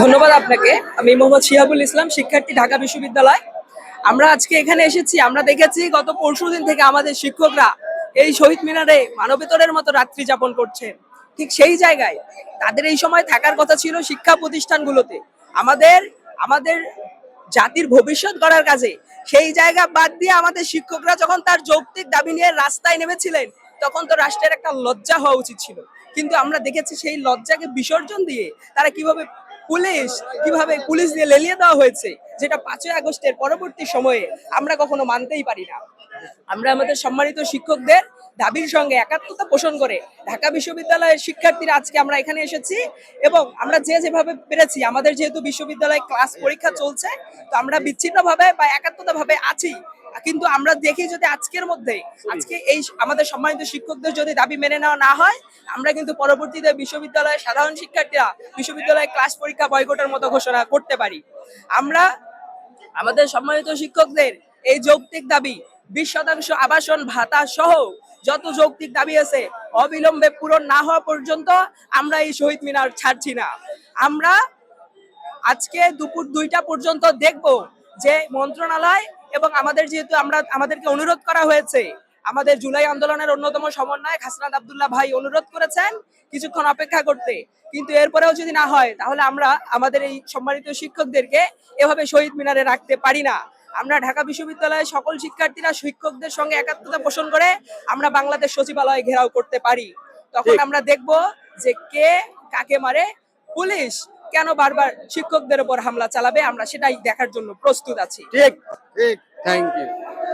ধন্যবাদ আপনাকে। আমি মোহাম্মদ শিহাবুল ইসলাম, শিক্ষার্থী, ঢাকা বিশ্ববিদ্যালয়। আমরা আজকে এখানে এসেছি, আমরা দেখেছি গত পরশু দিন থেকে আমাদের শিক্ষকরা এই শহীদ মিনারে মানবেতরের মতো রাত্রি যাপন করছেন ঠিক সেই জায়গায় তাদের এই সময় থাকার কথা ছিল শিক্ষা প্রতিষ্ঠানগুলোতে। আমাদের আমাদের জাতির ভবিষ্যৎ গড়ার কাজে। সেই জায়গা বাদ দিয়ে আমাদের শিক্ষকরা যখন তার যৌক্তিক দাবি নিয়ে রাস্তায় নেমেছিলেন, তখন তো রাষ্ট্রের একটা লজ্জা হওয়া উচিত ছিল। কিন্তু আমরা দেখেছি সেই লজ্জাকে বিসর্জন দিয়ে তারা কীভাবে পুলিশ কীভাবে পুলিশ দিয়ে লেলিয়ে দেওয়া হয়েছে, যেটা পাঁচই আগস্টের পরবর্তী সময়ে আমরা কখনো মানতেই পারি না। আমরা আমাদের সম্মানিত শিক্ষকদের দাবির সঙ্গে একাত্মতা পোষণ করে ঢাকা বিশ্ববিদ্যালয়ের শিক্ষার্থীরা আজকে আমরা এখানে এসেছি এবং আমরা যে যেভাবে পেরেছি, আমাদের যেহেতু বিশ্ববিদ্যালয়ে ক্লাস পরীক্ষা চলছে, তো আমরা বিচ্ছিন্নভাবে বা একাত্মতা ভাবে আছি। কিন্তু আমরা দেখি যদি আজকের মধ্যে, আজকে এই আমাদের সম্মানিত শিক্ষকদের যদি দাবি মেনে নেওয়া না হয় আমরা কিন্তু পরবর্তীতে বিশ্ববিদ্যালয়ের সাধারণ শিক্ষার্থীরা বিশ্ববিদ্যালয়ে ক্লাস পরীক্ষা বয়কটের মতো ঘোষণা করতে পারি। আমরা আমাদের সম্মানিত শিক্ষকদের এই যৌক্তিক দাবি, বিশ শতাংশ আবাসন ভাতা সহ যত যৌক্তিক দাবি আছে অবিলম্বে পূরণ না হওয়া পর্যন্ত আমরা এই শহীদ মিনার ছাড়ছি না। আমরা আজকে দুপুর দুইটা পর্যন্ত দেখব যে মন্ত্রণালয় এবং আমাদের যেহেতু আমরা, আমাদেরকে অনুরোধ করা হয়েছে আমাদের জুলাই আন্দোলনের অন্যতম সমন্বয়ক হাসনাত আবদুল্লাহ ভাই অনুরোধ করেছেন কিছুক্ষণ অপেক্ষা করতে। কিন্তু এরপরেও যদি না হয় তাহলে আমরা আমাদের এই সম্মানিত শিক্ষকদেরকে এভাবে শহীদ মিনারে রাখতে পারি না। আমরা ঢাকা বিশ্ববিদ্যালয়ের সকল শিক্ষার্থীরা শিক্ষকদের সঙ্গে একাত্মতা পোষণ করে আমরা বাংলাদেশ সচিবালয় ঘেরাও করতে পারি। তখন আমরা দেখব যে কে কাকে মারে পুলিশ কেন বারবার শিক্ষকদের উপর হামলা চালাবে আমরা সেটাই দেখার জন্য প্রস্তুত আছি। ঠিক ঠিক থ্যাংক ইউ